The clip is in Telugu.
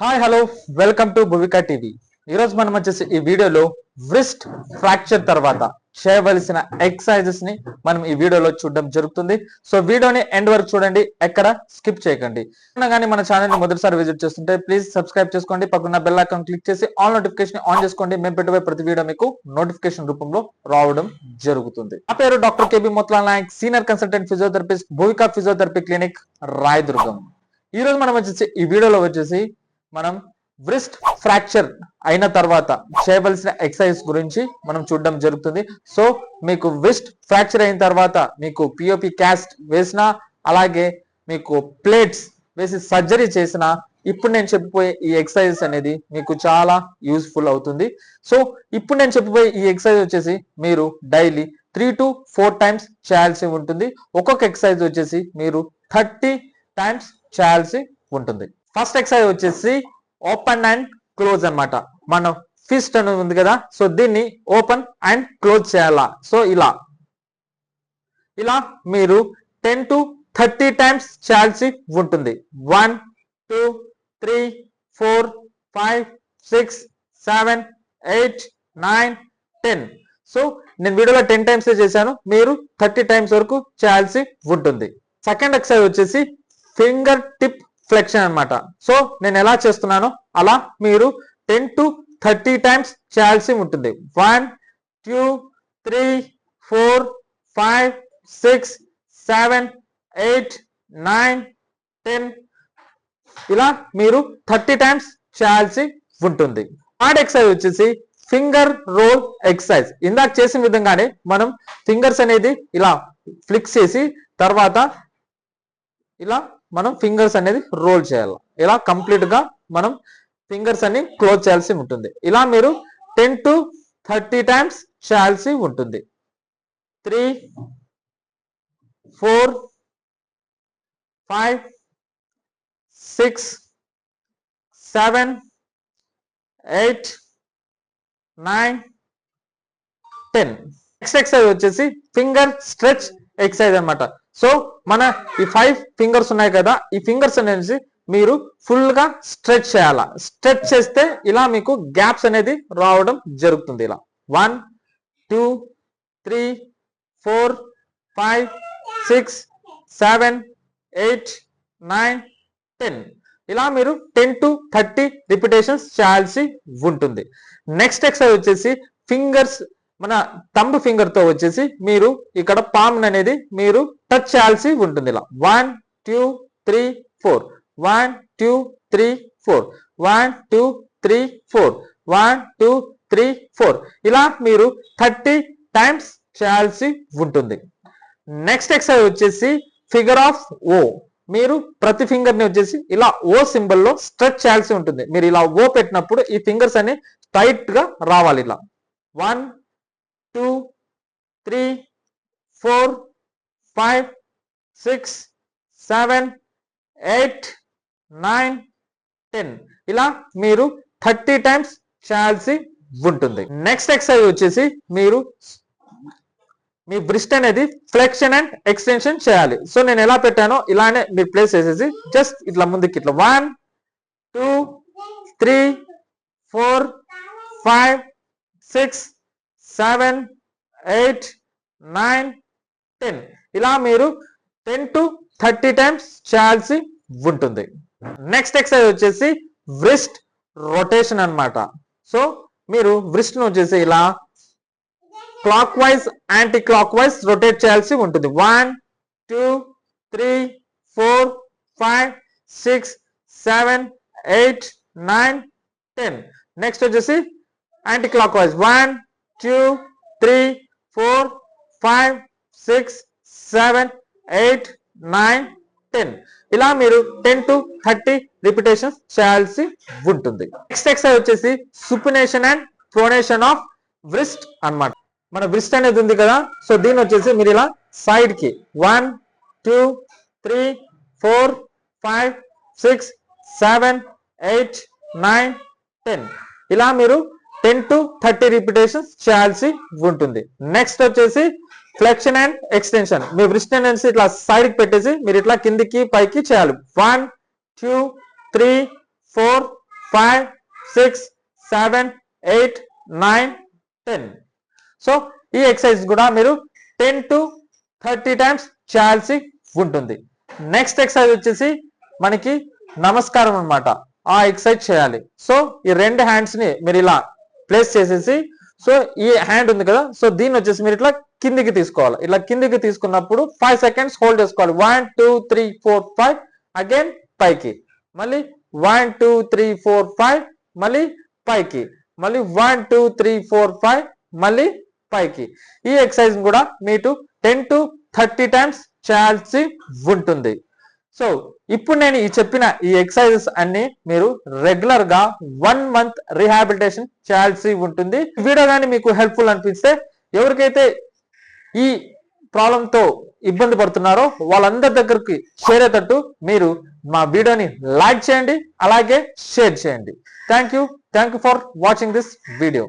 Hi hello welcome to Bhuvika TV ఈరోజు మనం వచ్చేసి ఈ వీడియోలో వ్రిస్ట్ ఫ్రాక్చర్ తర్వాత చేయవలసిన ఎక్సర్సైజెస్ని మనం ఈ వీడియోలో చూడడం జరుగుతుంది. సో వీడియోని ఎండ్ వరకు చూడండి. ఎక్కడ? స్కిప్ చేయకండి. కానీ మన ఛానల్ని మొదటిసారి విజిట్ చేస్తుంటే ప్లీజ్ సబ్స్క్రైబ్ చేసుకోండి. పక్కన బెల్ ఐకాన్ క్లిక్ చేసి ఆల్ నోటిఫికేషన్ ఆన్ చేసుకోండి. మేము పెట్టబోయే ప్రతి వీడియో మీకు నోటిఫికేషన్ రూపంలో రావడం జరుగుతుంది. నా పేరు doctor K B Motlal Naik senior consultant physiotherapist Bhuvika physiotherapy clinic Rayadurgam. ఈ రోజు మనం వచ్చేసి ఈ వీడియోలో వచ్చేసి మనం వ్రిస్ట్ ఫ్రాక్చర్ అయిన తర్వాత చేయవలసిన ఎక్సర్సైజ్ గురించి మనం చూడడం జరుగుతుంది. సో మీకు వ్రిస్ట్ ఫ్రాక్చర్ అయిన తర్వాత మీకు పిఓపి క్యాస్ట్ వేసిన అలాగే మీకు ప్లేట్స్ వేసి సర్జరీ చేసిన ఇప్పుడు నేను చెప్పిపోయే ఈ ఎక్సర్సైజ్ అనేది మీకు చాలా యూస్ఫుల్ అవుతుంది. సో ఇప్పుడు నేను చెప్పిపోయే ఈ ఎక్సర్సైజ్ వచ్చేసి మీరు daily three to four times చేయాల్సి ఉంటుంది. ఒక్కొక్క ఎక్సర్సైజ్ వచ్చేసి మీరు థర్టీ టైమ్స్ చేయాల్సి ఉంటుంది. ఫస్ట్ ఎక్సర్సైజ్ వచ్చేసి ఓపెన్ అండ్ క్లోజ్ అన్నమాట. మనం ఫిస్ట్ అనేది ఉంది కదా సో దీన్ని ఓపెన్ అండ్ క్లోజ్ చేయాలా? సో ఇలా. ఇలా మీరు టెన్ టు థర్టీ టైమ్స్ చేయాల్సి ఉంటుంది. One two three four five six seven eight nine ten so నేను వీడియోలో టెన్ టైమ్స్ చేశాను మీరు థర్టీ టైమ్స్ వరకు చేయాల్సి ఉంటుంది. సెకండ్ ఎక్సర్సైజ్ వచ్చేసి ఫింగర్ టిప్ ఫ్లెక్షన్ అన్నమాట. సో నేను ఎలా చేస్తున్నానో అలా మీరు టెన్ టు థర్టీ టైమ్స్ చేయాల్సి ఉంటుంది. One two three four five six seven eight nine ten ఇలా మీరు థర్టీ టైమ్స్ చేయాల్సి ఉంటుంది. థర్డ్ ఎక్సర్సైజ్ వచ్చేసి ఫింగర్ రోల్ ఎక్సర్సైజ్ ఇందాక చేసిన విధంగానే మనం ఫింగర్స్ అనేది ఇలా ఫ్లిక్స్ చేసి తర్వాత ఇలా మనం ఫింగర్స్ అనేది రోల్ చేయాలి. ఇలా కంప్లీట్గా మనం ఫింగర్స్ అన్ని క్లోజ్ చేయాల్సి ఉంటుంది. ఇలా మీరు టెన్ టు థర్టీ టైమ్స్ చేయాల్సి ఉంటుంది. Three four five six seven eight nine ten next exercise వచ్చేసి ఫింగర్ స్ట్రెచ్ ఎక్సైజ్ అన్నమాట సో మన ఈ ఫైవ్ ఫింగర్స్ ఉన్నాయి కదా ఈ ఫింగర్స్ అనేసి మీరు ఫుల్గా స్ట్రెచ్ చేయాలా. స్ట్రెచ్ చేస్తే ఇలా మీకు గ్యాప్స్ అనేది రావడం జరుగుతుంది ఇలా. One two three four five six seven eight nine ten ఇలా మీరు టెన్ టు థర్టీ రిపిటేషన్స్ చేయాల్సి ఉంటుంది. నెక్స్ట్ ఎక్సర్సైజ్ వచ్చేసి ఫింగర్స్ మన తంబ్ ఫింగర్తో వచ్చేసి మీరు ఇక్కడ పామ్ అనేది మీరు టచ్ చేయాల్సి ఉంటుంది ఇలా. One two three four one two three four one two three four one two three four ఇలా మీరు థర్టీ టైమ్స్ చేయాల్సి ఉంటుంది. నెక్స్ట్ ఎక్సర్సైజ్ వచ్చేసి ఫిగర్ ఆఫ్ ఓ మీరు ప్రతి ఫింగర్ని వచ్చేసి ఇలా ఓ సింబల్లో స్ట్రెచ్ చేయాల్సి ఉంటుంది. మీరు ఇలా ఓ పెట్టినప్పుడు ఈ ఫింగర్స్ అన్ని టైట్గా రావాలి ఇలా. One two three four five six seven eight nine ten. ఇలా మీరు థర్టీ టైమ్స్ చేయాల్సి ఉంటుంది. నెక్స్ట్ ఎక్సర్సైజ్ వచ్చేసి మీరు మీ బ్రిస్ట్ అనేది ఫ్లెక్షన్ అండ్ ఎక్స్టెన్షన్ చేయాలి. సో నేను ఎలా పెట్టానో ఇలానే మీరు ప్లేస్ చేసేసి జస్ట్ ఇట్లా ముందుకి ఇట్లా. One two three four five six seven eight nine ten. ఇలా మీరు టెన్ టు థర్టీ టైమ్స్ చేయాల్సి ఉంటుంది. నెక్స్ట్ ఎక్సర్సైజ్ వచ్చేసి వ్రిస్ట్ రొటేషన్ అన్నమాట. సో మీరు వ్రిస్ట్ను వచ్చేసి ఇలా clockwise anti clock wise rotate చేయాల్సి ఉంటుంది. One two three four five six seven eight nine ten. Next వచ్చేసి anticlockwise one two three four five six seven eight nine ten ఇలా మీరు టెన్ టు థర్టీ రిపిటేషన్స్ చేయాల్సి ఉంటుంది. నెక్స్ట్ ఎక్సర్సైజ్ వచ్చేసి supination and pronation of wrist అన్నమాట. మన వ్రిస్ట్ అనేది ఉంది కదా సో దీని వచ్చేసి మీరు ఇలా సైడ్కి one two three four five six seven eight nine ten ఇలా మీరు టెన్ టు థర్టీ రిపిటేషన్స్ చేయాల్సి ఉంటుంది. నెక్స్ట్ వచ్చేసి ఫ్లెక్షన్ అండ్ ఎక్స్టెన్షన్. మీ వ్రిస్ట్ అనేసి ఇట్లా సైడ్కి పెట్టేసి మీరు ఇట్లా కిందికి పైకి చేయాలి. One two three four five six seven eight nine ten. So ఈ ఎక్సర్సైజ్ కూడా మీరు టెన్ టు థర్టీ టైమ్స్ చేయాల్సి ఉంటుంది. నెక్స్ట్ ఎక్సర్సైజ్ వచ్చేసి మనకి నమస్కారం అన్నమాట. ఆ ఎక్సర్సైజ్ చేయాలి. సో ఈ రెండు హ్యాండ్స్ని మీరు ఇలా ప్లేస్ చేసేసి సో ఈ హ్యాండ్ ఉంది కదా సో దీన్ని వచ్చేసి మీరు ఇట్లా కిందికి తీసుకోవాలి. ఇట్లా కిందికి తీసుకున్నప్పుడు ఫైవ్ సెకండ్స్ హోల్డ్ చేసుకోవాలి. One two three four five again పైకి. మళ్ళీ one two three four five మళ్ళీ పైకి. మళ్ళీ one two three four five మళ్ళీ పైకి. ఈ ఎక్సర్సైజ్ కూడా మీరు టెన్ టు థర్టీ టైమ్స్ చేయాల్సి ఉంటుంది. సో ఇప్పుడు నేను ఈ చెప్పిన ఈ ఎక్సర్సైజెస్ అన్ని మీరు రెగ్యులర్గా వన్ మంత్ రీహాబిలిటేషన్ చేయాల్సి ఉంటుంది. వీడియో కానీ మీకు హెల్ప్ఫుల్ అనిపిస్తే ఎవరికైతే ఈ ప్రాబ్లంతో ఇబ్బంది పడుతున్నారో వాళ్ళందరి దగ్గరికి చేరేటట్టు మీరు మా వీడియోని లైక్ చేయండి అలాగే షేర్ చేయండి. Thank you thank you for watching this video